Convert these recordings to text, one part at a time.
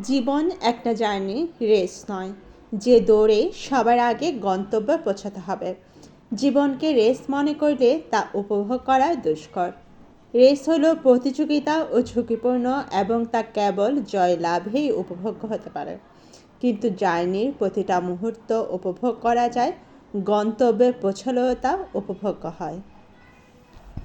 জীবন একটা journey, race নয়, যে দৌড়ে সবার আগে গন্তব্যে পৌঁছাতে হবে। জীবনকে রেস মনে করলে তা উপভোগ করা দুষ্কর। রেস হলো প্রতিযোগিতা ও ঝুঁকিপূর্ণ এবং তা কেবল জয় লাভেই উপভোগ্য হতে পারে। কিন্তু জার্নির প্রতিটা মুহূর্ত উপভোগ করা যায়, গন্তব্যে পৌঁছলেও তা উপভোগ্য হয়।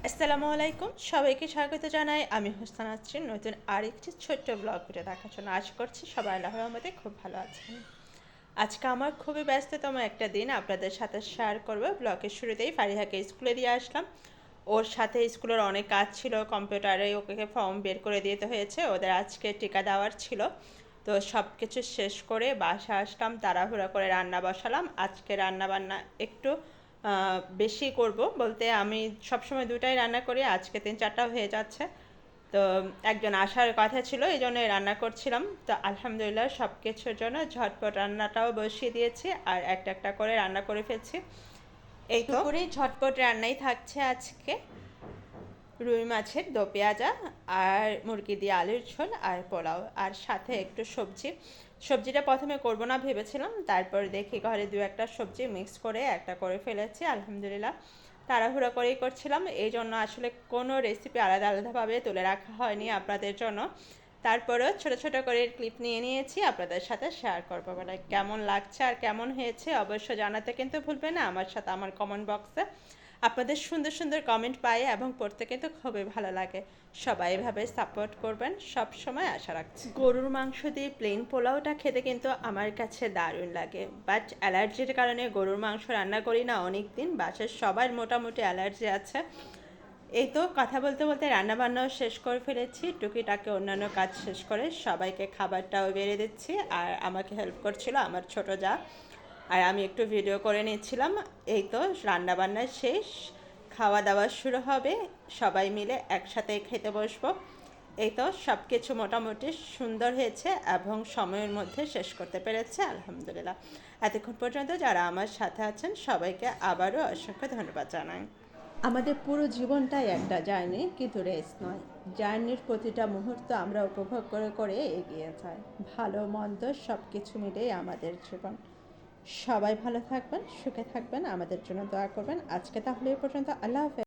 আসসালামু আলাইকুম, সবাইকে স্বাগত জানাই। আমি হোসেন আছি নতুন আরেকটি ছোট্ট ব্লগ ভিডিও দেখার জন্য আশা করছি সবাই আল্লাহর রহমতে খুব ভালো আছেন। আজকে আমার খুবই ব্যস্ততম একটা দিন, আপনাদের সাথে শেয়ার করব। ব্লগের শুরুতেই ফারিহাকে স্কুলে দিয়ে আসলাম। ওর সাথে স্কুলের অনেক কাজ ছিল, কম্পিউটারে ওকে ফর্ম বের করে দিতে হয়েছে, ওদের আজকে টিকা দেওয়ার ছিল। তো সব কিছু শেষ করে বাসা আসলাম, তাড়াহুড়া করে রান্না বসালাম। আজকে রান্না বান্না একটু বেশি করব বলতে আমি সবসময় দুটাই রান্না করি, আজকে তিন চারটা হয়ে যাচ্ছে। তো একজন আসার কথা ছিল, এই জন্যই রান্না করছিলাম। তো আলহামদুলিল্লাহ সব কিছুর জন্য ঝটপট রান্নাটাও বসিয়ে দিয়েছি আর একটা একটা করে রান্না করে ফেলছি। এই করেই ঝটপট রান্নাই থাকছে আজকে। রুই মাছের দো পেঁয়াজা আর মুরগি দিয়ে আলুর ঝোল আর পোলাও। আর সাথে একটু সবজি। সবজিটা প্রথমে করব না ভেবেছিলাম। তারপর দেখি ঘরে দু একটা সবজি মিক্স করে একটা করে ফেলেছি, আলহামদুলিল্লাহ। তাড়াহুড়ো করেই করছিলাম। এই জন্য আসলে কোনো রেসিপি আলাদা আলাদাভাবে তুলে রাখা হয়নি আপনাদের জন্য। তারপরেও ছোট ছোট করে ক্লিপ নিয়ে নিয়েছি। আপনাদের সাথে শেয়ার করব বলে কেমন লাগছে আর কেমন হয়েছে অবশ্য জানাতে কিন্তু ভুলবে না। আমার সাথে আমার কমেন্ট বক্সে আপনাদের সুন্দর সুন্দর কমেন্ট পাই এবং পড়তে কিন্তু খুবই ভালো লাগে। সবাই এভাবে সাপোর্ট করবেন, সব সময় আশা রাখছি। গরুর মাংস দিয়ে প্লেন পোলাওটা খেতে কিন্তু আমার কাছে দারুণ লাগে। বাট অ্যালার্জির কারণে গরুর মাংস রান্না করি না অনেক দিন বাসার সবার মোটামুটি অ্যালার্জি আছে। এই তো কথা বলতে বলতে রান্নাবান্নাও শেষ করে ফেলেছি, টুকিটাকে অন্যান্য কাজ শেষ করে সবাইকে খাবারটাও বেড়ে দিচ্ছি। আর আমাকে হেল্প করছিল আমার ছোট যা। আর আমি একটু ভিডিও করে নিচ্ছিলাম। এই তো, রান্নাবান্না শেষ খাওয়া দাওয়া শুরু হবে, সবাই মিলে একসাথে খেতে বসবো। এই তো সব কিছু মোটামুটি সুন্দর হয়েছে এবং সময়ের মধ্যে শেষ করতে পেরেছে, আলহামদুলিল্লাহ। এতক্ষণ পর্যন্ত যারা আমার সাথে আছেন, সবাইকে আবারও অসংখ্য ধন্যবাদ জানাই। আমাদের পুরো জীবনটাই একটা জার্নি, কিন্তু রেস নয়। জার্নির প্রতিটা মুহূর্ত আমরা উপভোগ করে করে এগিয়ে যাই। ভালো, মন্দ সব কিছু মিলেই আমাদের জীবন। সবাই ভালো থাকবেন, সুখে থাকবেন, আমাদের জন্য দোয়া করবেন। আজকে তাহলে এই পর্যন্ত। আল্লাহ হাফেজ।